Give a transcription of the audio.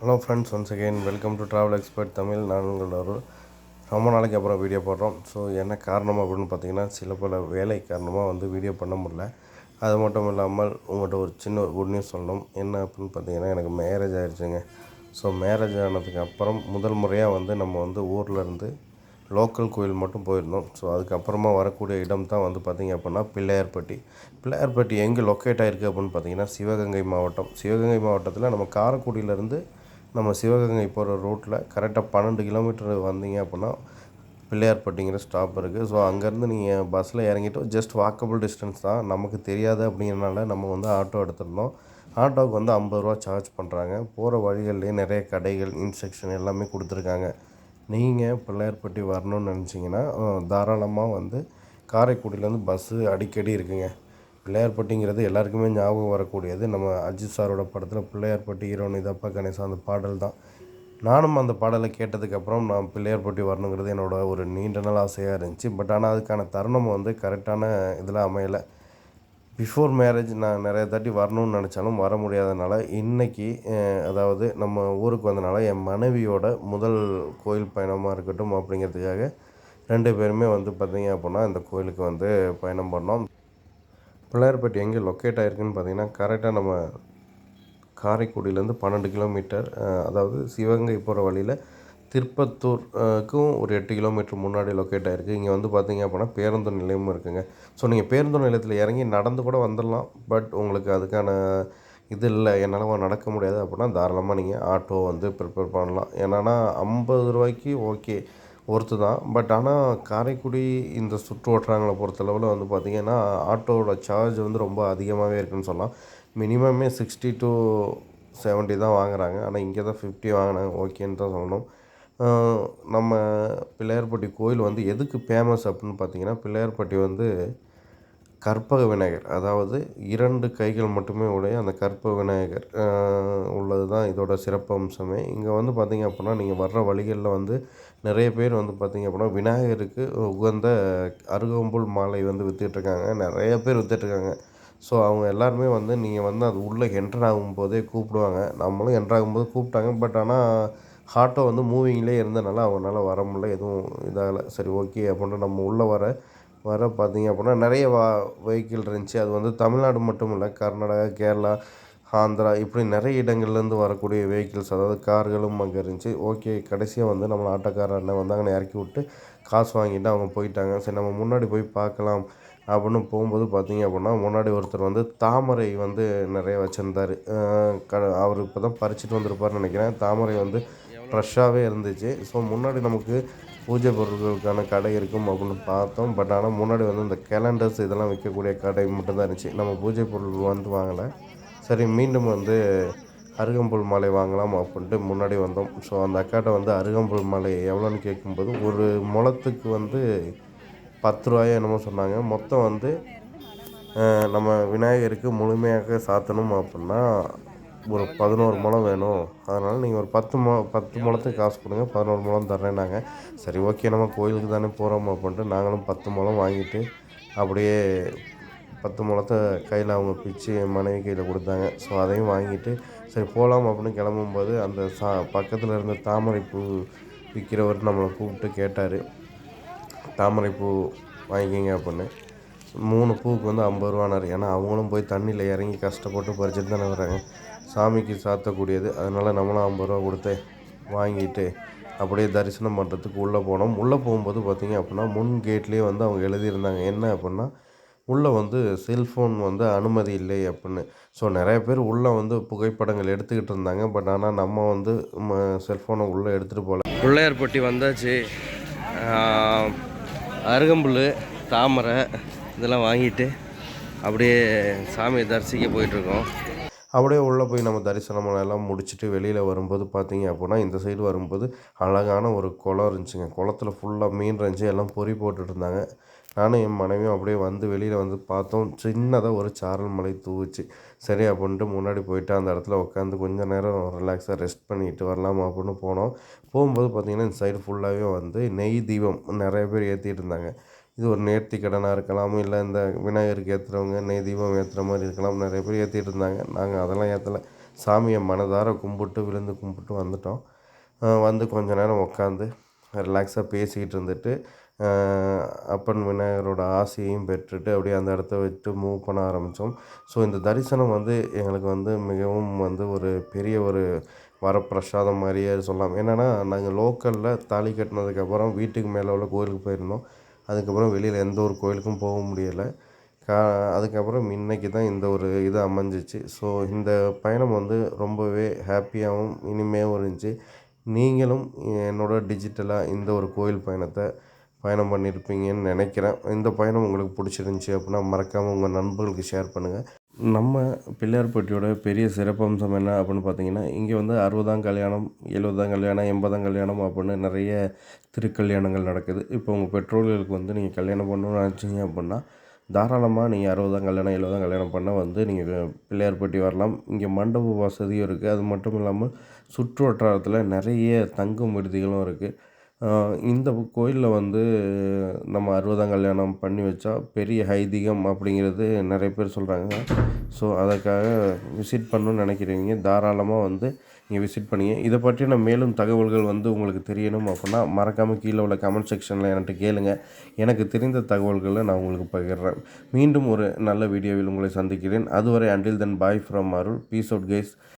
Hello friends once again welcome to travel expert Tamil நான் உங்களோட ஒரு ரொம்ப நாளைக்கு அப்புறம் வீடியோ போடுறோம். ஸோ என்ன காரணம் அப்படின்னு பார்த்தீங்கன்னா சில பல வேலை காரணமாக வந்து வீடியோ பண்ண முடியல. அது மட்டும் இல்லாமல் உங்கள்கிட்ட ஒரு சின்ன ஒரு குட் நியூஸ் சொல்லணும். என்ன அப்படின்னு பார்த்தீங்கன்னா எனக்கு மேரேஜ் ஆகிடுச்சுங்க ஸோ மேரேஜ் ஆனதுக்கு அப்புறம் முதல் முறையாக வந்து நம்ம வந்து ஊரில் இருந்து லோக்கல் கோயில் மட்டும் போயிருந்தோம். ஸோ அதுக்கப்புறமா வரக்கூடிய இடம் தான் வந்து பார்த்திங்க அப்படின்னா பிள்ளையார்பட்டி. பிள்ளையார்பட்டி எங்கே லொக்கேட் ஆகிருக்கு அப்படின்னு பார்த்தீங்கன்னா சிவகங்கை மாவட்டம். சிவகங்கை மாவட்டத்தில் நம்ம காரைக்குடியிலேருந்து நம்ம சிவகங்கை போகிற ரூட்டில் கரெக்டாக பன்னெண்டு கிலோமீட்டர் வந்தீங்க அப்படின்னா பிள்ளையார்பட்டிங்கிற ஸ்டாப் இருக்குது ஸோ அங்கேருந்து நீங்கள் பஸ்ஸில் இறங்கிட்டு ஜஸ்ட் வாக்கபிள் டிஸ்டன்ஸ் தான். நமக்கு தெரியாது அப்படிங்கிறனால நம்ம வந்து ஆட்டோ எடுத்திருந்தோம். ஆட்டோவுக்கு வந்து ஐம்பது ரூபா சார்ஜ் பண்ணுறாங்க போகிற வழிகள்லேயே நிறைய கடைகள் இன்ஸ்ட்ரக்ஷன் எல்லாமே கொடுத்துருக்காங்க. நீங்கள் பிள்ளையார்பட்டி வரணும்னு நினச்சிங்கன்னா தாராளமாக வந்து காரைக்குடியிலேருந்து பஸ்ஸு அடிக்கடி இருக்குங்க. பிள்ளையார்பட்டிங்கிறது எல்லாருக்குமே ஞாபகம் வரக்கூடியது. நம்ம அஜித் சாரோட படத்தில் பிள்ளையார்பட்டி ஹீரோன் இதப்பா கணேசா அந்த பாடல் தான். நானும் அந்த பாடலை கேட்டதுக்கப்புறம் நான் பிள்ளையார்பட்டி வரணுங்கிறது என்னோட ஒரு நீண்ட நாள் ஆசையாக இருந்துச்சு. பட் ஆனால் அதுக்கான தருணம் வந்து கரெக்டான இதில் அமையலை. பிஃபோர் மேரேஜ் நான் நிறைய தாட்டி வரணும்னு நினச்சாலும் வர முடியாதனால இன்றைக்கி அதாவது நம்ம ஊருக்கு வந்தனால என் மனைவியோட முதல் கோயில் பயணமாக இருக்கட்டும் அப்படிங்கிறதுக்காக ரெண்டு பேருமே வந்து பார்த்திங்க அப்படின்னா இந்த கோயிலுக்கு வந்து பயணம் பண்ணோம். பிள்ளையார்பேட்டை எங்கே லொக்கேட் ஆகிருக்குன்னு பார்த்தீங்கன்னா கரெக்டாக நம்ம காரைக்குடியிலேருந்து பன்னெண்டு கிலோமீட்டர் அதாவது சிவகங்கை போகிற வழியில் திருப்பத்தூருக்கும் ஒரு எட்டு கிலோமீட்டர் முன்னாடி லொக்கேட் ஆகிருக்கு இங்கே வந்து பார்த்தீங்க அப்படின்னா பேருந்து நிலையமும் இருக்குங்க. ஸோ நீங்கள் பேருந்து நிலையத்தில் இறங்கி நடந்து கூட வந்துடலாம் பட் உங்களுக்கு அதுக்கான இது இல்லை. என்னால் நடக்க முடியாது அப்படின்னா தாராளமாக நீங்கள் ஆட்டோ வந்து ப்ரிப்பேர் பண்ணலாம். ஏன்னா ஐம்பது ரூபாய்க்கு ஓகே ஒருத்து தான். பட் ஆனால் காரைக்குடி இந்த சுற்று வட்டாரங்களை பொறுத்தளவில் வந்து பார்த்திங்கன்னா ஆட்டோவோட சார்ஜ் வந்து ரொம்ப அதிகமாகவே இருக்குதுன்னு சொல்லலாம். மினிமமே சிக்ஸ்டி டு செவன்ட்டி தான் வாங்குகிறாங்க ஆனால் இங்கே தான் ஃபிஃப்டி வாங்கினாங்க. ஓகேன்னு தான் சொல்லணும். நம்ம பிள்ளையார்பட்டி கோயில் வந்து எதுக்கு ஃபேமஸ் அப்படின்னு பார்த்தீங்கன்னா பிள்ளையார்பட்டி வந்து கற்பக விநாயகர். அதாவது இரண்டு கைகள் மட்டுமே உடைய அந்த கற்பக விநாயகர் உள்ளது தான் இதோட சிறப்பு அம்சமே இங்கே வந்து பார்த்திங்க அப்படின்னா நீங்கள் வர்ற வழிகளில் வந்து நிறைய பேர் வந்து பார்த்திங்க அப்படின்னா விநாயகருக்கு உகந்த அருகம்புல் மாலை வந்து விற்றுட்ருக்காங்க நிறைய பேர் விற்றுட்ருக்காங்க ஸோ அவங்க எல்லாருமே வந்து நீங்கள் வந்து அது உள்ளே என்டர் ஆகும்போதே கூப்பிடுவாங்க நம்மளும் என்டர் ஆகும்போது கூப்பிட்டாங்க பட் ஆனால் ஆட்டோ வந்து மூவிங்லேயே இருந்தனால அவங்களால வர முடியல. எதுவும் இதாகலை. சரி ஓகே அப்படின்ட்டு நம்ம உள்ளே வர வர பார்த்திங்க அப்படின்னா நிறைய வா வெஹிக்கிள் இருந்துச்சு. அது வந்து தமிழ்நாடு மட்டும் இல்லை கர்நாடகா கேரளா ஆந்திரா இப்படி நிறைய இடங்கள்லேருந்து வரக்கூடிய வெஹிக்கிள்ஸ் அதாவது கார்களும் அங்கே இருந்துச்சு. ஓகே கடைசியாக வந்து நம்ம ஆட்டோக்கார அண்ணன் வந்து அங்கே இறக்கி விட்டு காசு வாங்கிட்டு அவங்க போயிட்டாங்க. சரி நம்ம முன்னாடி போய் பார்க்கலாம் அப்படின்னு போகும்போது பார்த்திங்க அப்படின்னா முன்னாடி ஒருத்தர் வந்து தாமரை வந்து நிறைய வச்சுருந்தார். க அவர் இப்போ தான் பறிச்சுட்டு வந்திருப்பார்னு நினைக்கிறேன். தாமரை வந்து ஃப்ரெஷ்ஷாகவே இருந்துச்சு. ஸோ முன்னாடி நமக்கு பூஜை பொருட்களுக்கான கடை இருக்கும் அப்படின்னு பார்த்தோம். பட் ஆனால் முன்னாடி வந்து இந்த கேலண்டர்ஸ் இதெல்லாம் விற்கக்கூடிய கடை மட்டும்தான் இருந்துச்சு. நம்ம பூஜை பொருள் வந்து வாங்கலை. சரி மீண்டும் வந்து அருகம்புல் மாலை வாங்கலாம் அப்படின்ட்டு முன்னாடி வந்தோம். ஸோ அந்த அக்காட்ட வந்து அருகம்புல் மாலை எவ்வளோன்னு கேட்கும்போது ஒரு முளத்துக்கு வந்து பத்து ரூபாயோ என்னமோ சொன்னாங்க. மொத்தம் வந்து நம்ம விநாயகருக்கு முழுமையாக சாத்தணும் அப்படின்னா ஒரு பதினோரு முழம் வேணும். அதனால் நீங்கள் ஒரு பத்து மு பத்து முழத்துக்கு காசு கொடுங்க. பதினோரு முழம் தர்றேன்னாங்க சரி ஓகே. நம்ம கோயிலுக்கு தானே போகிறோம் அப்படின்ட்டு நாங்களும் பத்து முழம் வாங்கிட்டு அப்படியே பத்து முழத்தை கையில் அவங்க பிச்சு என் மனைவி கையில் கொடுத்தாங்க. ஸோ அதையும் வாங்கிட்டு சரி போகலாம் அப்படின்னு கிளம்பும்போது அந்த சா பக்கத்தில் இருந்த தாமரைப்பூ விற்கிறவர் நம்மளை கூப்பிட்டு கேட்டார். தாமரைப்பூ வாங்கிக்கிங்க அப்படின்னு. மூணு பூவுக்கு வந்து ஐம்பது ரூபானார். ஏன்னா அவங்களும் போய் தண்ணியில் இறங்கி கஷ்டப்பட்டு பறிச்சுட்டு தானே வராங்க. சாமிக்கு சாத்தக்கூடியது. அதனால் நம்மளும் ஐம்பது ரூபா கொடுத்து வாங்கிட்டு அப்படியே தரிசனம் பண்ணுறதுக்கு உள்ளே போனோம். உள்ளே போகும்போது பார்த்திங்க அப்படின்னா முன் கேட்லேயே வந்து அவங்க எழுதியிருந்தாங்க. என்ன அப்படின்னா உள்ளே வந்து செல்ஃபோன் வந்து அனுமதி இல்லை அப்படின்னு. ஸோ நிறைய பேர் உள்ளே வந்து புகைப்படங்கள் எடுத்துக்கிட்டு இருந்தாங்க. பட் ஆனால் நம்ம வந்து செல்ஃபோனை உள்ளே எடுத்துகிட்டு போகல. பிள்ளையார்பட்டி வந்தாச்சு. அருகம்புல் தாமரை இதெல்லாம் வாங்கிட்டு அப்படியே சாமியை தரிசிக்க போயிட்டுருக்கோம். அப்படியே உள்ளே போய் நம்ம தரிசனம் எல்லாம் முடிச்சுட்டு வெளியில் வரும்போது பார்த்தீங்க அப்படின்னா இந்த சைடு வரும்போது அழகான ஒரு குளம் இருந்துச்சுங்க. குளத்துல ஃபுல்லாக மீன் இருந்துச்சு எல்லாம் பொறி போட்டுட்டு இருந்தாங்க. நானும் என் மனைவியும் அப்படியே வந்து வெளியில் வந்து பார்த்தோம். சின்னதாக ஒரு சாரல் மலை தூவுச்சு. சரி அப்படின்ட்டு முன்னாடி போயிட்டு அந்த இடத்துல உட்காந்து கொஞ்சம் நேரம் ரிலாக்ஸாக ரெஸ்ட் பண்ணிட்டு வரலாமா அப்படின்னு போனோம். போகும்போது பார்த்திங்கன்னா இந்த சைடு ஃபுல்லாகவே வந்து நெய் தீபம் நிறைய பேர் ஏற்றிட்டு இருந்தாங்க. இது ஒரு நேர்த்தி கடனாக இருக்கலாம் இல்லை இந்த விநாயகருக்கு ஏற்றுறவங்க நெய் தீபம் ஏற்றுற மாதிரி இருக்கலாம். நிறைய பேர் ஏற்றிட்டு இருந்தாங்க. நாங்கள் அதெல்லாம் ஏற்றலை சாமியை மனதார கும்பிட்டு விழுந்து கும்பிட்டு வந்துட்டோம். வந்து கொஞ்ச நேரம் உட்காந்து ரிலாக்ஸாக பேசிக்கிட்டு இருந்துட்டு அப்பன் விநாயகரோட ஆசையையும் பெற்றுட்டு அப்படியே அந்த இடத்த விட்டு மூவ் பண்ண ஆரம்பித்தோம் ஸோ இந்த தரிசனம் வந்து எங்களுக்கு வந்து மிகவும் வந்து ஒரு பெரிய ஒரு வரப்பிரசாதம் மாதிரியே சொல்லலாம். என்னென்னா நாங்கள் லோக்கலில் தாலி கட்டினதுக்கப்புறம் வீட்டுக்கு மேலே உள்ள கோயிலுக்கு போயிருந்தோம். அதுக்கப்புறம் வெளியில் எந்த ஒரு கோயிலுக்கும் போக முடியலை. கா அதுக்கப்புறம் இன்றைக்கி தான் இந்த ஒரு இது அமைஞ்சிச்சு. ஸோ இந்த பயணம் வந்து ரொம்பவே ஹாப்பியாகவும் இனிமையாகவும் இருந்துச்சு. நீங்களும் என்னோட டிஜிட்டலாக இந்த ஒரு கோயில் பயணத்தை பயணம் பண்ணியிருப்பீங்கன்னு நினைக்கிறேன். இந்த பயணம் உங்களுக்கு பிடிச்சிருந்துச்சி அப்படின்னா மறக்காமல் உங்கள் நண்பர்களுக்கு ஷேர் பண்ணுங்கள் நம்ம பிள்ளையார்பட்டியோட பெரிய சிறப்பம்சம் என்ன அப்படின்னு பார்த்தீங்கன்னா இங்கே வந்து அறுபதாம் கல்யாணம் எழுபதாம் கல்யாணம் எண்பதாம் கல்யாணம் அப்படின்னு நிறைய திருக்கல்யாணங்கள் நடக்குது. இப்போ உங்கள் பெற்றோர்களுக்கு வந்து நீங்கள் கல்யாணம் பண்ணணும்னு நினச்சிங்க அப்படின்னா தாராளமாக நீங்கள் அறுபதாம் கல்யாணம் எழுபதாம் கல்யாணம் பண்ண வந்து நீங்கள் பிள்ளையார்பட்டி வரலாம். இங்கே மண்டப வசதியும் இருக்குது அது மட்டும் இல்லாமல் சுற்று வட்டாரத்தில் நிறைய தங்கும் விடுதிகளும் இருக்குது இந்த கோயிலில் வந்து நம்ம அறுபதாம் கல்யாணம் பண்ணி வச்சா பெரிய ஐதீகம் அப்படிங்கிறது நிறைய பேர் சொல்கிறாங்க ஸோ அதற்காக விசிட் பண்ணணும்னு நினைக்கிறீங்க. தாராளமாக வந்து நீங்கள் விசிட் பண்ணிங்க. இதை பற்றின மேலும் தகவல்கள் வந்து உங்களுக்கு தெரியணும் அப்படின்னா மறக்காமல் கீழே உள்ள கமெண்ட் செக்ஷனில் என்கிட்ட கேளுங்க. எனக்கு தெரிந்த தகவல்களை நான் உங்களுக்கு பகிர்றேன். மீண்டும் ஒரு நல்ல வீடியோவில் உங்களை சந்திக்கிறேன். அதுவரை until then bye from Arul. Peace out guys